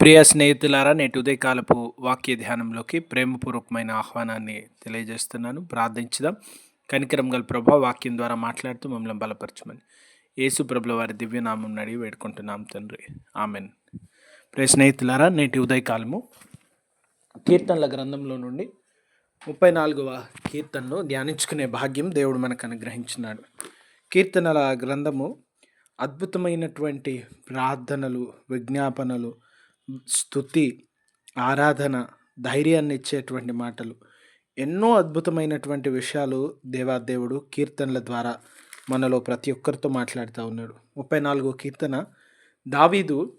ప్రియ స్నేహితులారా నేటి ఉదయకాలపు వాక్య ధ్యానంలోకి ప్రేమపూర్వకమైన ఆహ్వానాన్ని తెలియజేస్తున్నాను. ప్రార్థించుదాం. కనికరం గల ప్రభా వాక్యం ద్వారా మాట్లాడుతూ మమ్మల్ని బలపరచమని. యేసు ప్రభుల వారి దివ్యనామం అడిగి వేడుకుంటున్నాం తండ్రి. ఆమెన్. ప్రియ స్నేహితులారా నేటి ఉదయకాలము కీర్తనల గ్రంథంలో నుండి ముప్పై నాలుగవ కీర్తనను ధ్యానించుకునే భాగ్యం దేవుడు మనకు అనుగ్రహించినాడు. కీర్తనల గ్రంథము అద్భుతమైనటువంటి ప్రార్థనలు విజ్ఞాపనలు స్థుతి ఆరాధన ధైర్యాన్ని ఇచ్చేటువంటి మాటలు. ఎన్నో అద్భుతమైనటువంటి విషయాలు దేవాదేవుడు కీర్తనల ద్వారా మనలో ప్రతి ఒక్కరితో మాట్లాడుతూ ఉన్నాడు. ముప్పై నాలుగో కీర్తన దావీదు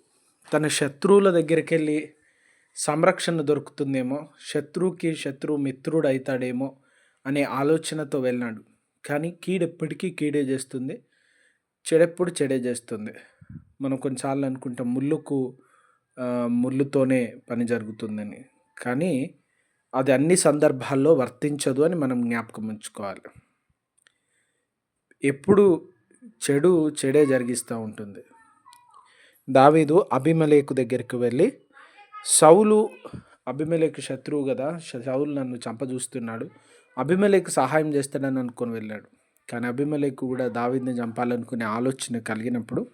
తన శత్రువుల దగ్గరికి వెళ్ళి సంరక్షణ దొరుకుతుందేమో శత్రువుకి శత్రువు మిత్రుడు అవుతాడేమో అనే ఆలోచనతో వెళ్ళినాడు కానీ కీడెప్పటికీ కీడే చేస్తుంది చెడెప్పుడు చెడే చేస్తుంది. మనం కొన్నిసార్లు అనుకుంటాం ముళ్ళుకు ముళ్ళుతోనే పని జరుగుతుందని. కానీ అది అన్ని సందర్భాల్లో వర్తించదు అని మనం జ్ఞాపకం ఉంచుకోవాలి. ఎప్పుడు చెడు చెడే జరిగిస్తూ ఉంటుంది. దావీదు అభిమలేకు దగ్గరికి వెళ్ళి సౌలు అభిమలేకు శత్రువు కదా సౌలు నన్ను చంపజూస్తున్నాడు అభిమలేకు సహాయం చేస్తాడని అనుకొని వెళ్ళాడు. కానీ అభిమలేకు కూడా దావీద్ని చంపాలనుకునే ఆలోచన కలిగినప్పుడు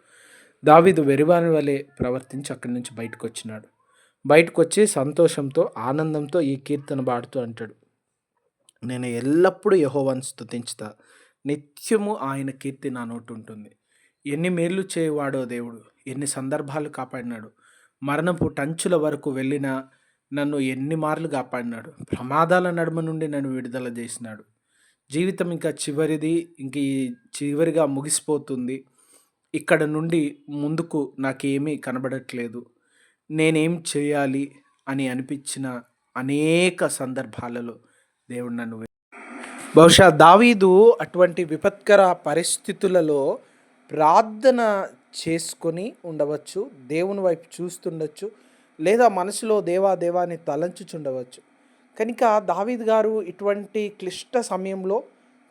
దావీదు వెరివాని వలె ప్రవర్తించి అక్కడి నుంచి బయటకు వచ్చినాడు బయటకు వచ్చి సంతోషంతో ఆనందంతో ఈ కీర్తన పాడుతూ అంటాడు. నేను ఎల్లప్పుడూ యహోవాన్ స్థుతించుతా నిత్యము ఆయన కీర్తి నా నోటు ఉంటుంది ఎన్ని మేళ్ళు చేయవాడో దేవుడు ఎన్ని సందర్భాలు కాపాడినాడు. మరణపు టంచుల వరకు వెళ్ళిన నన్ను ఎన్ని మార్లు కాపాడినాడు. ప్రమాదాల నడుమ నుండి నన్ను విడుదల చేసినాడు. జీవితం ఇంకా చివరిది ఇంక ఈ చివరిగా ముగిసిపోతుంది. ఇక్కడ నుండి ముందుకు నాకేమీ కనబడట్లేదు. నేనేం చేయాలి అని అనిపించిన అనేక సందర్భాలలో దేవుడు నన్ను బహుశా దావీదు అటువంటి విపత్కర పరిస్థితులలో ప్రార్థన చేసుకొని ఉండవచ్చు దేవుని వైపు చూస్తుండొచ్చు లేదా మనసులో దేవా దేవాన్ని తలంచుచుండవచ్చు. కనుక దావీద్ గారు ఇటువంటి క్లిష్ట సమయంలో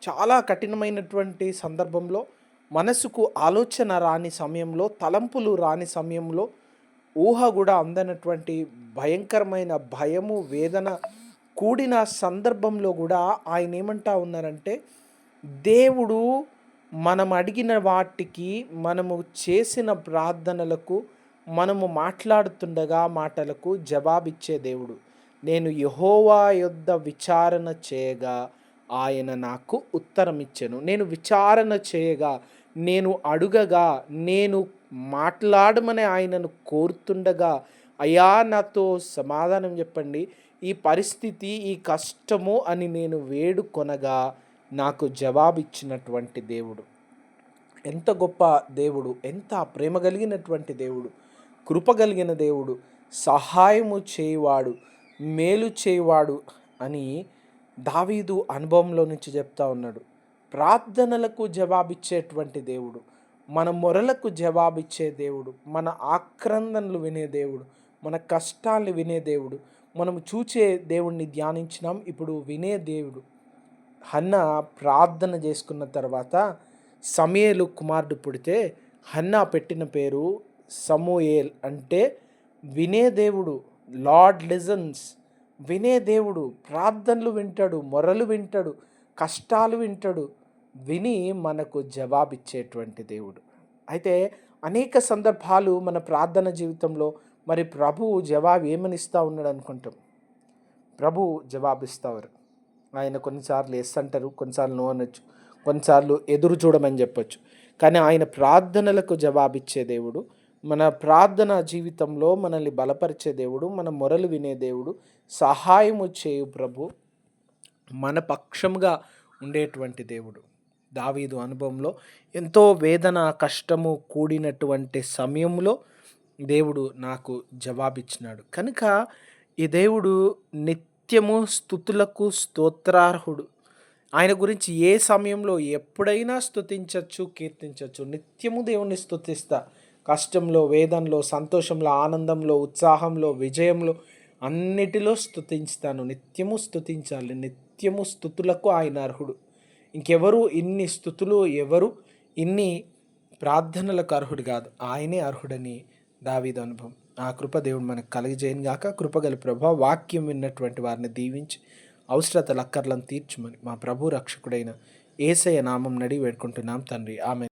చాలా కఠినమైనటువంటి సందర్భంలో మనసుకు ఆలోచన రాని సమయంలో తలంపులు రాని సమయంలో ఊహ కూడా అందనటువంటి భయంకరమైన భయము వేదన కూడిన సందర్భంలో కూడా ఆయన ఏమంటా ఉన్నారంటే దేవుడు మనం అడిగిన వాటికి మనము చేసిన ప్రార్థనలకు మనము మాట్లాడుతుండగా మాటలకు జవాబిచ్చే దేవుడు. నేను యహోవా యొద్ద విచారణ చేయగా ఆయన నాకు ఉత్తరం ఇచ్చెను నేను విచారణ చేయగా నేను అడుగగా నేను మాట్లాడమని ఆయనను కోరుతుండగా అయా నాతో సమాధానం చెప్పండి. ఈ పరిస్థితి ఈ కష్టము అని నేను వేడుకొనగా నాకు జవాబిచ్చినటువంటి దేవుడు. ఎంత గొప్ప దేవుడు ఎంత ప్రేమ కలిగినటువంటి దేవుడు కృప కలిగిన దేవుడు సహాయము చేయవాడు మేలు చేయవాడు అని దావీదు అనుభవంలో నుంచి చెప్తా ఉన్నాడు ప్రార్థనలకు జవాబిచ్చేటువంటి దేవుడు మన మొరలకు జవాబిచ్చే దేవుడు మన ఆక్రందనలు వినే దేవుడు మన కష్టాలు వినే దేవుడు మనం చూచే దేవుణ్ణి ధ్యానించినాం ఇప్పుడు వినే దేవుడు. హన్న ప్రార్థన చేసుకున్న తర్వాత సమయేలు కుమారుడు పుడితే హన్న పెట్టిన పేరు సమూయేల్ అంటే వినే దేవుడు లార్డ్ లిజన్స్. వినే దేవుడు ప్రార్థనలు వింటాడు మొరలు వింటాడు కష్టాలు వింటాడు విని మనకు జవాబిచ్చేటువంటి దేవుడు. అయితే అనేక సందర్భాలు మన ప్రార్థన జీవితంలో మరి ప్రభువు జవాబు ఏమని ఇస్తూ ఉన్నాడు అనుకుంటాం? ప్రభు జవాబిస్తారు ఆయన కొన్నిసార్లు ఎస్ అంటారు కొన్నిసార్లు నో అనొచ్చు కొన్నిసార్లు ఎదురు చూడమని చెప్పొచ్చు. కానీ ఆయన ప్రార్థనలకు జవాబిచ్చే దేవుడు మన ప్రార్థన జీవితంలో మనల్ని బలపరిచే దేవుడు మన మొరలు వినే దేవుడు సహాయము చేయు ప్రభు మన పక్షంగా ఉండేటువంటి దేవుడు. దావీదు అనుభవంలో ఎంతో వేదన కష్టము కూడినటువంటి సమయంలో దేవుడు నాకు జవాబిచ్చినాడు. కనుక ఈ దేవుడు నిత్యము స్థుతులకు స్తోత్రార్హుడు. ఆయన గురించి ఏ సమయంలో ఎప్పుడైనా స్తుతించవచ్చు కీర్తించవచ్చు నిత్యము దేవుణ్ణి స్థుతిస్తా కష్టంలో వేదంలో సంతోషంలో ఆనందంలో ఉత్సాహంలో విజయంలో అన్నిటిలో స్థుతించుతాను నిత్యము స్థుతించాలి నిత్యము స్థుతులకు ఆయన అర్హుడు. ఇంకెవరు ఇన్ని స్థుతులు ఎవరు ఇన్ని ప్రార్థనలకు అర్హుడు కాదు. ఆయనే అర్హుడని దావీదు అనుభవం. ఆ కృప దేవుడు మనకు కలిగజేయను గాక. కృపగల ప్రభా వాక్యం విన్నటువంటి వారిని దీవించి అవసరత లక్కర్లను తీర్చుమని మా ప్రభు రక్షకుడైన ఏసయ నామం నడి వేడుకుంటున్నాం తండ్రి. ఆమె